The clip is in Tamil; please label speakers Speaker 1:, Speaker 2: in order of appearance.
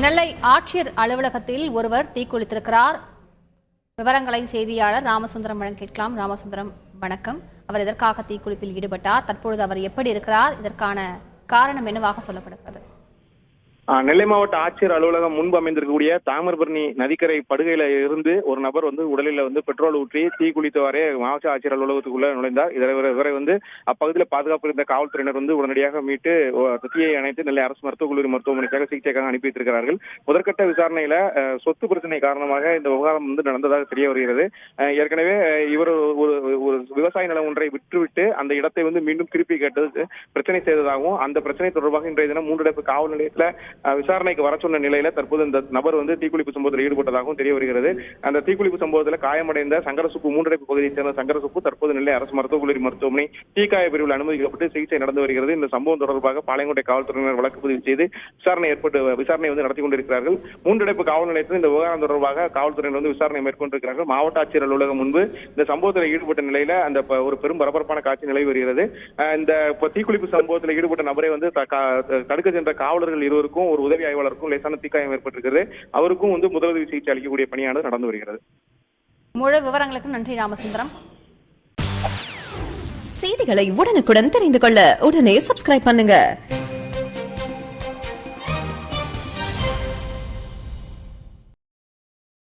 Speaker 1: நெல்லை ஆட்சியர் அலுவலகத்தில் ஒருவர் தீக்குளித்திருக்கிறார். விவரங்களை செய்தியாளர் ராமசுந்தரம் வழங்க கேட்கலாம். ராமசுந்தரம் வணக்கம். அவர் எதற்காக தீக்குளிப்பில் ஈடுபட்டார்? தற்பொழுது அவர் எப்படி இருக்கிறார்? இதற்கான காரணம் என்னவாக சொல்லப்படுகிறது?
Speaker 2: நெல்லை மாவட்ட ஆட்சியர் அலுவலகம் முன்பு அமைந்திருக்கக்கூடிய தாமிரபரணி நதிக்கரை படுகையில இருந்து ஒரு நபர் வந்து உடலில் வந்து பெட்ரோல் ஊற்றி தீ குளித்தவாறே மாவட்ட ஆட்சியர் அலுவலகத்துக்குள்ள நுழைந்தார். இதை இவரை- வந்து அப்பகுதியில் பாதுகாப்பு இருந்த காவல்துறையினர் வந்து உடனடியாக மீட்டு தீயை அணைத்து நெல்லை அரசு மருத்துவக் கல்லூரி மருத்துவமனைக்காக சிகிச்சைக்காக அனுப்பி வைத்திருக்கிறார்கள். முதற்கட்ட விசாரணையில சொத்து பிரச்சனை காரணமாக இந்த விவகாரம் வந்து நடந்ததாக தெரிய வருகிறது. ஏற்கனவே இவர் விவசாய நிலம் ஒன்றை விற்றுவிட்டு அந்த இடத்தை வந்து மீண்டும் திருப்பி கேட்டது பிரச்சனை செய்ததாகவும் அந்த பிரச்சனை தொடர்பாக இன்றைய தினம் மூன்றடைப்பு காவல் நிலையத்துல விசாரணைக்கு வர சொன்ன நிலையில தற்போது இந்த நபர் வந்து தீக்குளிப்பு சம்பவத்தில் ஈடுபட்டதாகவும் தெரிய வருகிறது. அந்த தீக்குளிப்பு சம்பவத்தில் காயமடைந்த சங்கரசுப்பு மூன்றடைப்பு பகுதியைச் சேர்ந்த சங்கரசுப்பு தற்போது நிலை அரசு மருத்துவக் கல்லூரி மருத்துவமனை தீக்காய பிரிவில் அனுமதிக்கப்பட்டு சிகிச்சை நடந்து வருகிறது. இந்த சம்பவம் தொடர்பாக பாளையங்கோட்டை காவல்துறையினர் வழக்கு பதிவு செய்து விசாரணை ஏற்பட்டு விசாரணை வந்து நடத்தி கொண்டிருக்கிறார்கள். மூன்றடைப்பு காவல் நிலையத்தில் இந்த விவகாரம் தொடர்பாக காவல்துறையினர் வந்து விசாரணை மேற்கொண்டிருக்கிறார்கள். மாவட்ட ஆட்சியர் அலுவலகம் முன்பு இந்த சம்பவத்தில் ஈடுபட்ட நிலையில அந்த இந்த ஒரு பெரும் பரபரப்பான காட்சி நிலவி வருகிறது. இந்த தீக்குளிப்பு சம்பவத்தில் ஈடுபட்ட நபரை வந்து தடுக்க சென்ற காவலர்கள் இருவருக்கும் ஒரு உதவி ஆய்வாளருக்கும் லேசான தீக்காயம் ஏற்பட்டிருக்கிறது. அவருக்கும் வந்து முதலுதவி சிகிச்சை அளிக்கக்கூடிய பணியானது நடந்து வருகிறது.
Speaker 1: முழு விவரங்களுக்கு நன்றி ராமசுந்தரம்.
Speaker 3: செய்திகளை உடனுக்குடன் தெரிந்து கொள்ள உடனே சப்ஸ்கிரைப் பண்ணுங்க.